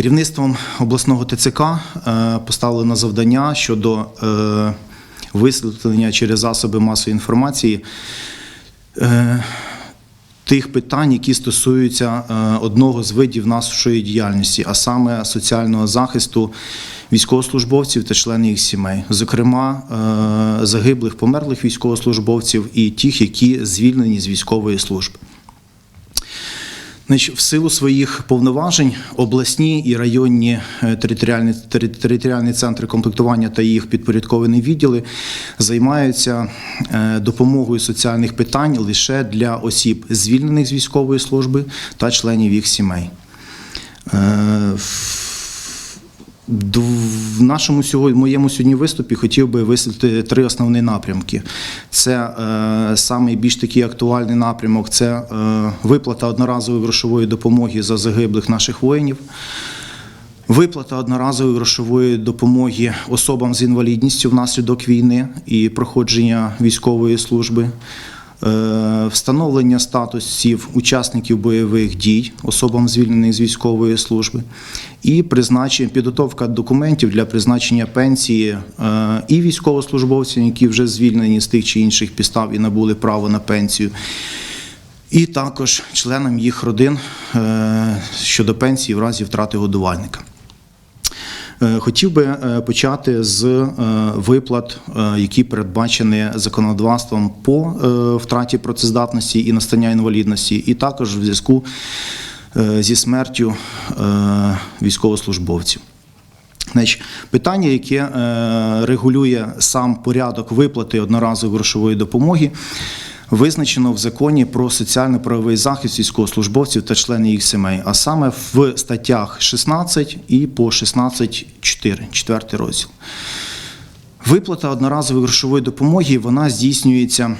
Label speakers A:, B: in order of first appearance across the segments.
A: Керівництвом обласного ТЦК е, поставлено завдання щодо е, висвітлення через засоби масової інформації е, тих питань, які стосуються одного з видів нашої діяльності, а саме соціального захисту військовослужбовців та членів їх сімей, зокрема загиблих померлих військовослужбовців і тих, які звільнені з військової служби. Значить, в силу своїх повноважень обласні і районні е, територіальні, територіальні центри комплектування та їх підпорядковані відділи займаються е, допомогою соціальних питань лише для осіб, звільнених з військової служби та членів їх сімей. В нашому сьогодні, моєму сьогодні виступі хотів би висвітлити три основні напрямки. Це е, самий більш такий актуальний напрямок це е, виплата одноразової грошової допомоги за загиблих наших воїнів. Виплата одноразової грошової допомоги особам з інвалідністю внаслідок війни і проходження військової служби. Е, Встановлення статусів учасників бойових дій особам звільнених з військової служби і призначення підготовка документів для призначення пенсії е, і військовослужбовцям, які вже звільнені з тих чи інших підстав і набули право на пенсію, і також членам їх родин е, щодо пенсії в разі втрати годувальника. Е, Хотів би е, почати з е, виплат, які передбачені законодавством по втраті працездатності і настання інвалідності, і також в зв'язку зі смертю військовослужбовців. Питання, яке регулює сам порядок виплати одноразової грошової допомоги, визначено в законі про соціально-правовий захист військовослужбовців та членів їх сімей, а саме в статтях 16 і по 16.4, 4 розділ. Виплата одноразової грошової допомоги вона здійснюється.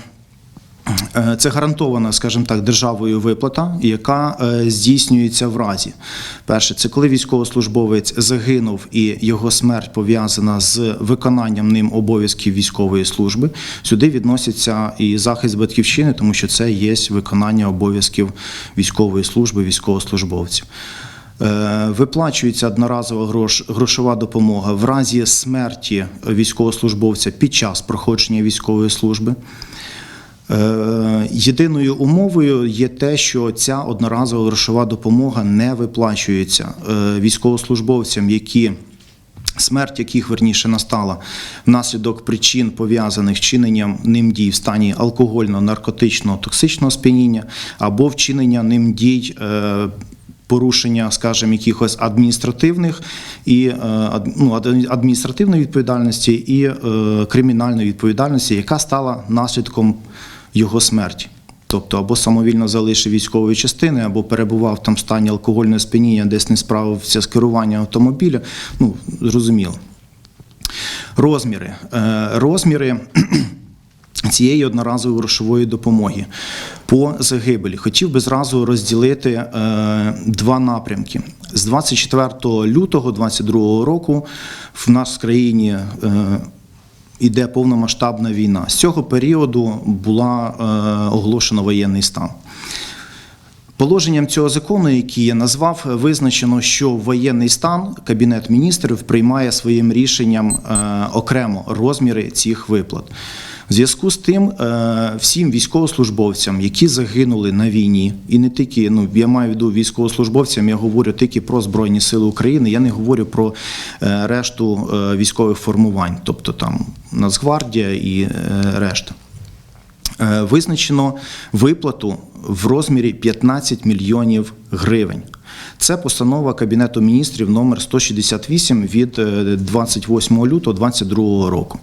A: Е, Це гарантована, скажімо так, державою виплата, яка е, здійснюється в разі. Перше, це коли військовослужбовець загинув і його смерть пов'язана з виконанням ним обов'язків військової служби. Сюди відноситься і захист батьківщини, тому що це є виконання обов'язків військової служби військовослужбовців. Е, Виплачується одноразова грош, грошова допомога в разі смерті військовослужбовця під час проходження військової служби. Е, Єдиною умовою є те, що ця одноразова грошова допомога не виплачується е, військовослужбовцям, які смерть яких верніше настала внаслідок причин пов'язаних з чиненням ним дій в стані алкогольного, наркотичного, токсичного сп'яніння або вчинення ним дій. е, Порушення, скажімо, якихось адміністративних і ну, адміністративної відповідальності і е, кримінальної відповідальності, яка стала наслідком його смерті. Тобто або самовільно залишив військової частини, або перебував там в стані алкогольного сп'яніння, десь не справився з керуванням автомобіля. Ну, зрозуміло. Розміри. Е, Розміри цієї одноразової грошової допомоги по загибелі. Хотів би зразу розділити е, два напрямки. З 24 лютого 2022 року в нас в країні е, іде повномасштабна війна. З цього періоду була е, оголошена воєнний стан. Положенням цього закону, який я назвав, визначено, що воєнний стан Кабінет міністрів приймає своїм рішенням е, окремо розміри цих виплат. В зв'язку з тим, е, всім військовослужбовцям, які загинули на війні, і не тільки ну я маю в виду військовослужбовцям, я говорю тільки про Збройні Сили України. Я не говорю про е, решту е, військових формувань, тобто там Нацгвардія і решта. Визначено виплату в розмірі 15 мільйонів гривень. Це постанова Кабінету міністрів номер 168 від е, 28 лютого 2022 року.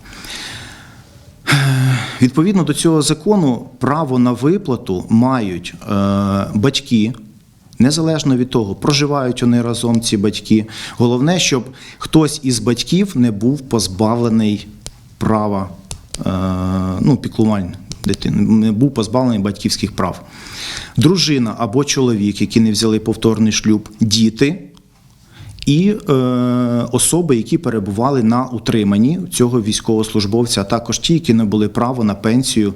A: Відповідно до цього закону, право на виплату мають е, батьки. Незалежно від того, проживають вони разом ці батьки. Головне, щоб хтось із батьків не був позбавлений права е, ну, піклувань дитини, не був позбавлений батьківських прав. Дружина або чоловік, які не взяли повторний шлюб, діти і е, особи, які перебували на утриманні цього військовослужбовця, а також ті, які не були право на пенсію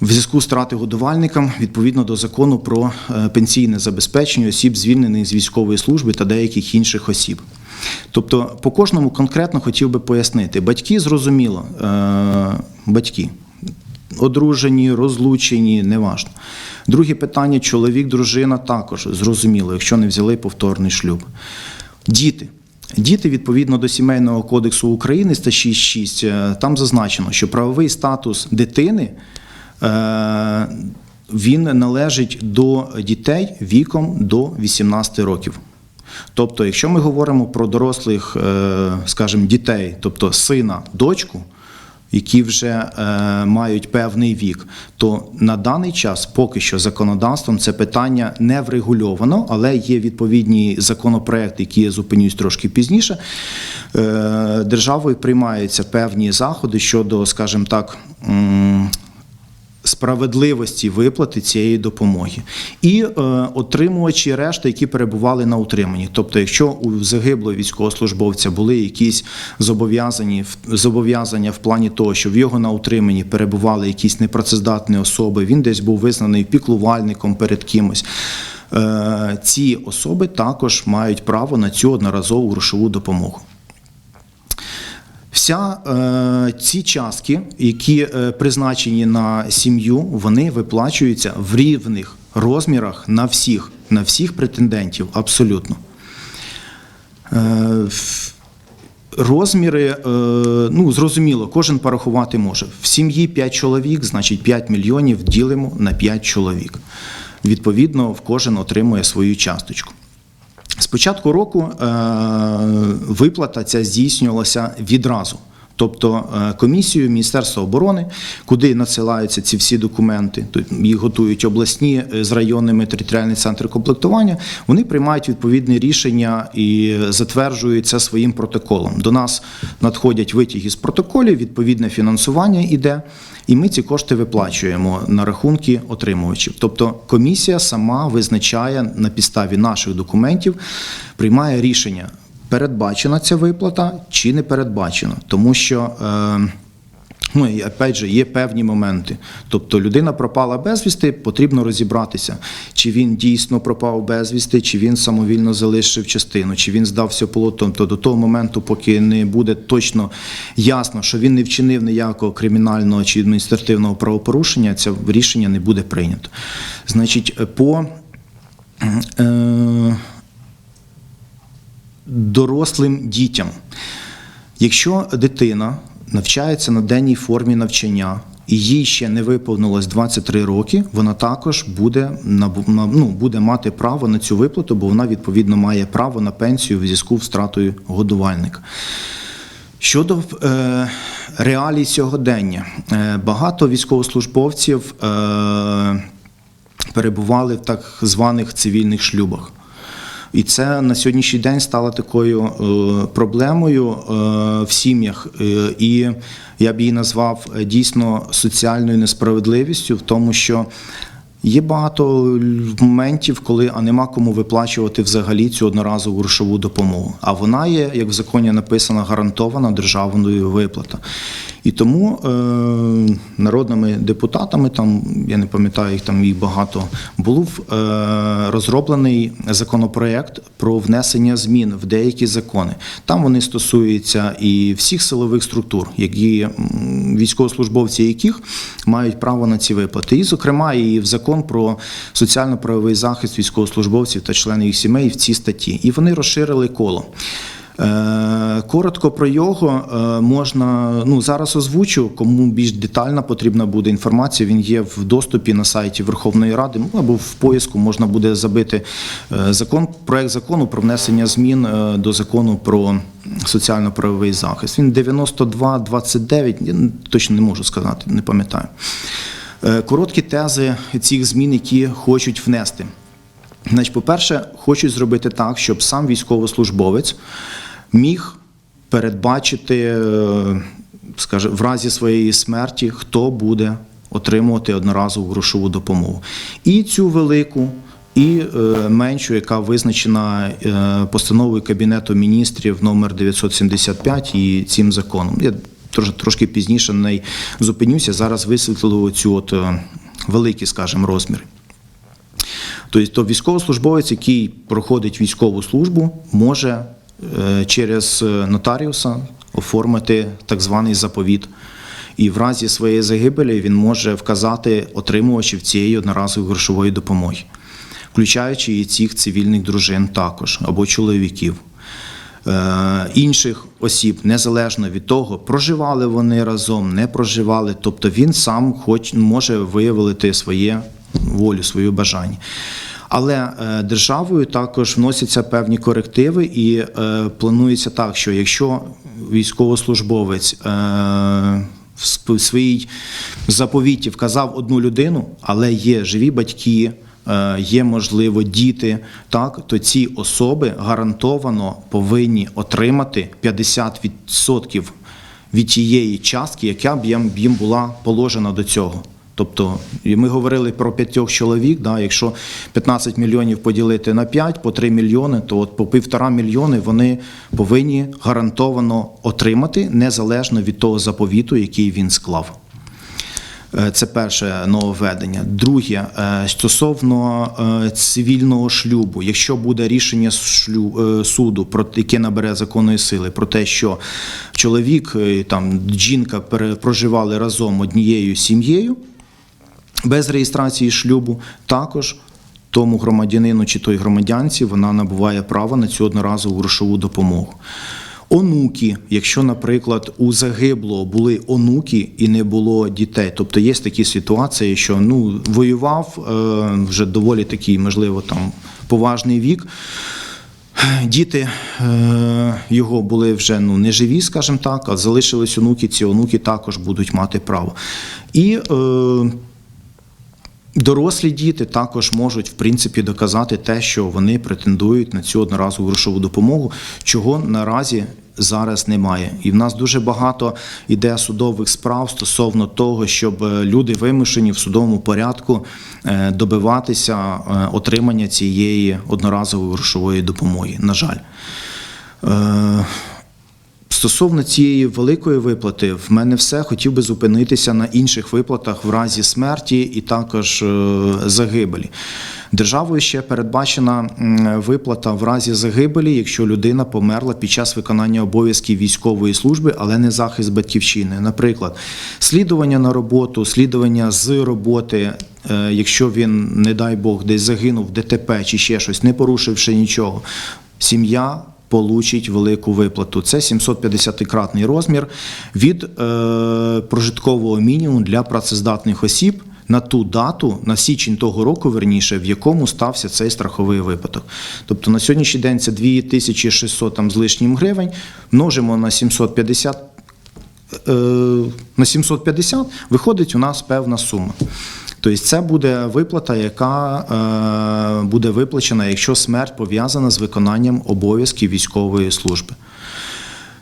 A: в зв'язку з втрати годувальникам відповідно до закону про е, пенсійне забезпечення осіб, звільнених з військової служби та деяких інших осіб. Тобто, по кожному конкретно хотів би пояснити. Батьки зрозуміло, е, батьки одружені, розлучені, неважно. Друге питання: чоловік, дружина також зрозуміло, якщо не взяли повторний шлюб. Діти. Діти відповідно до сімейного кодексу України статті 6.6, е, там зазначено, що правовий статус дитини е, він належить до дітей віком до 18 років. Тобто, якщо ми говоримо про дорослих, е, скажімо, дітей, тобто сина, дочку, які вже е, мають певний вік, то на даний час поки що законодавством це питання не врегульовано, але є відповідні законопроекти, які я зупинюсь трошки пізніше. Е, державою приймаються певні заходи щодо, скажімо так. Справедливості виплати цієї допомоги і е, отримувачі решти, які перебували на утриманні. Тобто, якщо у загиблого військовослужбовця були якісь зобов'язані зобов'язання в плані того, що в його на утриманні перебували якісь непрацездатні особи, він десь був визнаний піклувальником перед кимось. Е, ці особи також мають право на цю одноразову грошову допомогу. Вся е, ці частки, які е, призначені на сім'ю, вони виплачуються в рівних розмірах на всіх, на всіх претендентів, абсолютно. Е, Розміри, е, ну зрозуміло, кожен порахувати може. В сім'ї 5 чоловік, значить 5 мільйонів ділимо на 5 чоловік. Відповідно, в кожен отримує свою часточку. З початку року е, виплата ця здійснювалася відразу. Тобто е, комісією Міністерства оборони, куди надсилаються ці всі документи, їх готують обласні е, з районними територіальні центри комплектування, вони приймають відповідне рішення і затверджують це своїм протоколом. До нас надходять витяги з протоколів, відповідне фінансування іде, і ми ці кошти виплачуємо на рахунки отримувачів. Тобто комісія сама визначає на підставі наших документів, приймає рішення, передбачена ця виплата чи не передбачена. Тому що. Е, Ну і опять же, є певні моменти. Тобто людина пропала безвісти, потрібно розібратися, чи він дійсно пропав безвісти, чи він самовільно залишив частину, чи він здався полотом. То до того моменту, поки не буде точно ясно, що він не вчинив ніякого кримінального чи адміністративного правопорушення, це рішення не буде прийнято. Значить, по е, дорослим дітям. Якщо дитина навчається на денній формі навчання і їй ще не виповнилось 23 роки, вона також буде ну, буде мати право на цю виплату, бо вона відповідно має право на пенсію в зв'язку з втратою годувальника. Щодо е, реалій сьогодення, е, багато військовослужбовців е, перебували в так званих цивільних шлюбах. І це на сьогоднішній день стало такою е, проблемою е, в сім'ях. Е, і я б її назвав дійсно соціальною несправедливістю в тому, що є багато моментів, коли а нема кому виплачувати взагалі цю одноразову грошову допомогу. А вона є, як в законі написано, гарантована державною виплата. І тому е, народними депутатами, там я не пам'ятаю, їх там їх багато, був е, розроблений законопроект про внесення змін в деякі закони. Там вони стосуються і всіх силових структур, які військовослужбовці яких мають право на ці виплати. І, зокрема, і в закон про соціально-правовий захист військовослужбовців та членів їх сімей в цій статті. І вони розширили коло. Е, Коротко про його е, можна ну зараз озвучу. Кому більш детальна потрібна буде інформація. Він є в доступі на сайті Верховної Ради ну, або в поиску можна буде забити е, закон, проект закону про внесення змін до закону про соціально-правовий захист. Він 92-29, я точно не можу сказати, не пам'ятаю. Короткі тези цих змін, які хочуть внести. Значить, по-перше, хочуть зробити так, щоб сам військовослужбовець міг передбачити, е, скаже, в разі своєї смерті, хто буде отримувати одноразову грошову допомогу. І цю велику, і е, меншу, яка визначена е, постановою Кабінету міністрів номер 975 і цим законом. Я трошки пізніше на неї зупинюся. Зараз висвітлили цю от великі, скажімо, розміри. Тобто військовослужбовець, який проходить військову службу, може е, через е, нотаріуса оформити так званий заповіт. І в разі своєї загибелі він може вказати отримувачів цієї одноразової грошової допомоги, включаючи і цих цивільних дружин також або чоловіків. Е, інших осіб, незалежно від того, проживали вони разом, не проживали. Тобто він сам хоч може виявити своє волю, своє бажання. Але е, державою також вносяться певні корективи, і е, планується так, що якщо військовослужбовець е, в своїй заповіті вказав одну людину, але є живі батьки, є можливо діти, так то ці особи гарантовано повинні отримати 50% від тієї частки, яка б їм була положена до цього. Тобто, ми говорили про п'ятьох чоловік. Да, якщо 15 мільйонів поділити на 5, по 3 мільйони, то от по півтора мільйони вони повинні гарантовано отримати незалежно від того заповіту, який він склав. Е, Це перше нововведення. Друге, е, стосовно е, цивільного шлюбу, якщо буде рішення суду, яке набере законної сили, про те, що чоловік там жінка проживали разом однією сім'єю без реєстрації шлюбу, також тому громадянину чи той громадянці вона набуває право на цю одноразову грошову допомогу. Онуки, якщо, наприклад, у загиблого були онуки і не було дітей, тобто є такі ситуації, що ну воював е, вже доволі такий, можливо, там поважний вік. Діти е, його були вже ну не живі, скажімо так, а залишились онуки. Ці онуки також будуть мати право. І е, Дорослі діти також можуть в принципі доказати те, що вони претендують на цю одноразову грошову допомогу, чого наразі зараз немає. І в нас дуже багато іде судових справ стосовно того, щоб е, люди вимушені в судовому порядку е, добиватися е, отримання цієї одноразової грошової допомоги. На жаль. Стосовно цієї великої виплати, в мене все хотів би зупинитися на інших виплатах в разі смерті і також е, загибелі. Державою ще передбачена виплата в разі загибелі, якщо людина померла під час виконання обов'язків військової служби, але не захист батьківщини. Наприклад, слідування на роботу, слідування з роботи, е, якщо він, не дай Бог, десь загинув в ДТП чи ще щось, не порушивши нічого, сім'я получить велику виплату. Це 750-кратний розмір від е, прожиткового мінімуму для працездатних осіб на ту дату, на січень того року, верніше, в якому стався цей страховий випадок. Тобто на сьогоднішній день це 2600 там, з лишнім гривень, множимо на 750 е, на 750 виходить у нас певна сума. Тобто це буде виплата, яка е, буде виплачена, якщо смерть пов'язана з виконанням обов'язків військової служби.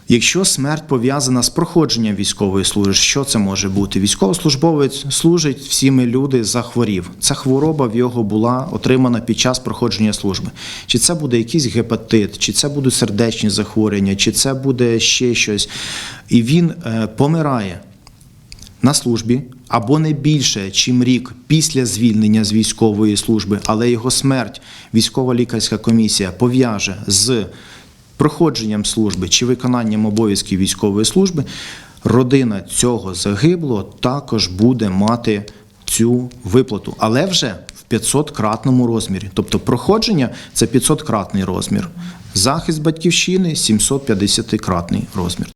A: Якщо смерть пов'язана з проходженням військової служби, що це може бути? Військовослужбовець служить, всі люди захворів. Ця хвороба в його була отримана під час проходження служби. Чи це буде якийсь гепатит, чи це будуть сердечні захворювання, чи це буде ще щось. І він е, помирає на службі або не більше, чим рік після звільнення з військової служби, але його смерть військова лікарська комісія пов'яже з проходженням служби чи виконанням обов'язків військової служби, родина цього загиблого також буде мати цю виплату, але вже в 500-кратному розмірі. Тобто проходження це 500-кратний розмір. Захист батьківщини 750-кратний розмір.